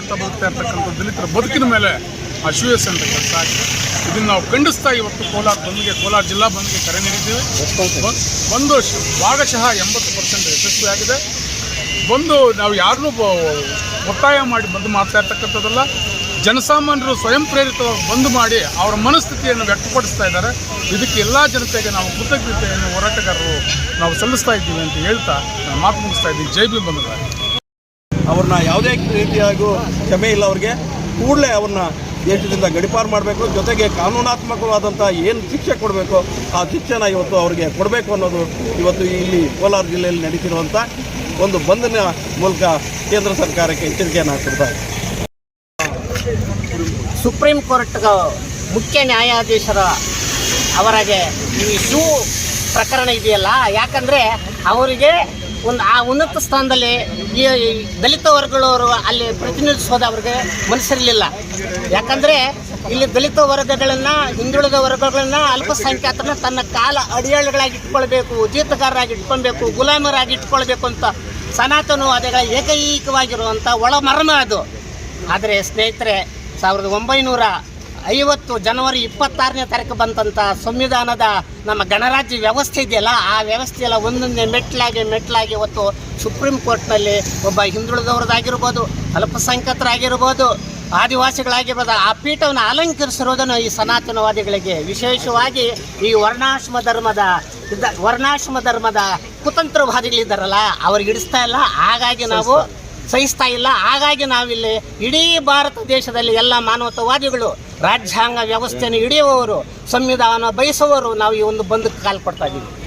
ಅಂತ ಬದುಕ್ತಾ ಇರ್ತಕ್ಕಂಥ ದಲಿತರ ಬದುಕಿನ ಮೇಲೆ ಅಶ್ವೇಸ್ ಅಂತ ಕೆಲಸ ಆಗಿದೆ. ಇದನ್ನು ನಾವು ಖಂಡಿಸ್ತಾ ಇವತ್ತು ಕೋಲಾರ ಬಂದ್ಗೆ, ಕೋಲಾರ ಜಿಲ್ಲಾ ಬಂದ್ಗೆ ಕರೆ ನೀಡಿದ್ದೀವಿ. ಒಂದು ಭಾಗಶಃ ಎಂಬತ್ತು ಪರ್ಸೆಂಟ್ ಯಶಸ್ವಿಯಾಗಿದೆ ಬಂದು ನಾವು ಯಾರನ್ನೂ ಒತ್ತಾಯ ಮಾಡಿ ಬಂದು ಮಾಡ್ತಾ ಇರ್ತಕ್ಕಂಥದ್ದಲ್ಲ. ಜನಸಾಮಾನ್ಯರು ಸ್ವಯಂ ಪ್ರೇರಿತವಾಗಿ ಬಂದು ಮಾಡಿ ಅವರ ಮನಸ್ಥಿತಿಯನ್ನು ವ್ಯಕ್ತಪಡಿಸ್ತಾ ಇದ್ದಾರೆ. ಇದಕ್ಕೆ ಎಲ್ಲ ಜನತೆಗೆ ನಾವು ಕೃತಜ್ಞತೆಯನ್ನು ಹೋರಾಟಗಾರರು ನಾವು ಸಲ್ಲಿಸ್ತಾ ಇದ್ದೀವಿ ಅಂತ ಹೇಳ್ತಾ ನಾನು ಮಾತು ಮುಗಿಸ್ತಾ ಇದ್ದೀನಿ. ಜೈ ಬಂಧುಗಳೇ. ಅವ್ರನ್ನ ಯಾವುದೇ ರೀತಿಯಾಗೂ ಕ್ಷಮೆ ಇಲ್ಲ ಅವ್ರಿಗೆ. ಕೂಡಲೇ ಅವ್ರನ್ನ ದೇಶದಿಂದ ಗಡಿಪಾರು ಮಾಡಬೇಕು, ಜೊತೆಗೆ ಕಾನೂನಾತ್ಮಕವಾದಂಥ ಏನು ಶಿಕ್ಷೆ ಕೊಡಬೇಕು, ಆ ಶಿಕ್ಷೆನ ಇವತ್ತು ಅವರಿಗೆ ಕೊಡಬೇಕು ಅನ್ನೋದು ಇವತ್ತು ಇಲ್ಲಿ ಕೋಲಾರ ಜಿಲ್ಲೆಯಲ್ಲಿ ನಡೀತಿರುವಂಥ ಒಂದು ಬಂಧನ ಮೂಲಕ ಕೇಂದ್ರ ಸರ್ಕಾರಕ್ಕೆ ಎಚ್ಚರಿಕೆಯನ್ನು ಕೊಡ್ತಾ ಇದೆ ಸುಪ್ರೀಂ ಕೋರ್ಟ್ ಮುಖ್ಯ ನ್ಯಾಯಾಧೀಶರ ಅವರಿಗೆ ಈ ಶೂ ಪ್ರಕರಣ ಇದೆಯಲ್ಲ? ಯಾಕಂದರೆ ಅವರಿಗೆ ಒಂದು ಆ ಉನ್ನತ ಸ್ಥಾನದಲ್ಲಿ ಈ ದಲಿತ ವರ್ಗಗಳವರು ಅಲ್ಲಿ ಪ್ರತಿನಿಧಿಸೋದು ಅವ್ರಿಗೆ ಮನಸ್ಸಿರಲಿಲ್ಲ. ಯಾಕಂದರೆ ಇಲ್ಲಿ ದಲಿತ ವರ್ಗಗಳನ್ನು, ಹಿಂದುಳಿದ ವರ್ಗಗಳನ್ನು ಅಲ್ಪಸಂಖ್ಯಾತರನ್ನ ತನ್ನ ಕಾಲ ಅಡಿಯಾಳುಗಳಾಗಿ ಇಟ್ಕೊಳ್ಬೇಕು, ಜೀತಗಾರರಾಗಿ ಇಟ್ಕೊಳ್ಬೇಕು, ಗುಲಾಮರಾಗಿ ಇಟ್ಕೊಳ್ಬೇಕು ಅಂತ ಸನಾತನವಾದಿಗಳ ಏಕೈಕವಾಗಿರುವಂಥ ಒಳ ಮರ್ಮ ಅದು. ಆದರೆ ಸ್ನೇಹಿತರೆ, ಸಾವಿರದ ಒಂಬೈನೂರ ಐವತ್ತು ಜನವರಿ ಇಪ್ಪತ್ತಾರನೇ ತಾರೀಕು ಬಂದಂಥ ಸಂವಿಧಾನದ ನಮ್ಮ ಗಣರಾಜ್ಯ ವ್ಯವಸ್ಥೆ ಇದೆಯಲ್ಲ, ಆ ವ್ಯವಸ್ಥೆಯೆಲ್ಲ ಒಂದೊಂದೇ ಮೆಟ್ಲಾಗಿ ಮೆಟ್ಲಾಗಿ ಇವತ್ತು ಸುಪ್ರೀಂ ಕೋರ್ಟ್ನಲ್ಲಿ ಒಬ್ಬ ಹಿಂದುಳಿದವ್ರದ್ದಾಗಿರ್ಬೋದು ಅಲ್ಪಸಂಖ್ಯಾತರಾಗಿರ್ಬೋದು, ಆದಿವಾಸಿಗಳಾಗಿರ್ಬೋದು, ಆ ಪೀಠವನ್ನು ಅಲಂಕರಿಸಿರೋದನ್ನು ಈ ಸನಾತನವಾದಿಗಳಿಗೆ ವಿಶೇಷವಾಗಿ ಈ ವರ್ಣಾಶ್ರಮ ಧರ್ಮದ ವರ್ಣಾಶ್ರಮ ಧರ್ಮದ ಕುತಂತ್ರವಾದಿಗಳಿದ್ದಾರಲ್ಲ, ಅವ್ರಿಗೆ ಇಡಿಸ್ತಾ ಇಲ್ಲ. ಹಾಗಾಗಿ ನಾವು ಸಹಿಸ್ತಾ ಇಲ್ಲ. ಹಾಗಾಗಿ ನಾವಿಲ್ಲಿ ಇಡೀ ಭಾರತ ದೇಶದಲ್ಲಿ ಎಲ್ಲ ಮಾನವತಾವಾದಿಗಳು, ರಾಜ್ಯಾಂಗ ವ್ಯವಸ್ಥೆಯನ್ನು ಹಿಡಿಯುವವರು, ಸಂವಿಧಾನ ಬಯಸುವವರು ನಾವು ಈ ಒಂದು ಬಂಧಕ್ಕೆ ಕಾಲು ಕೊಡ್ತಾ ಇದ್ದೀವಿ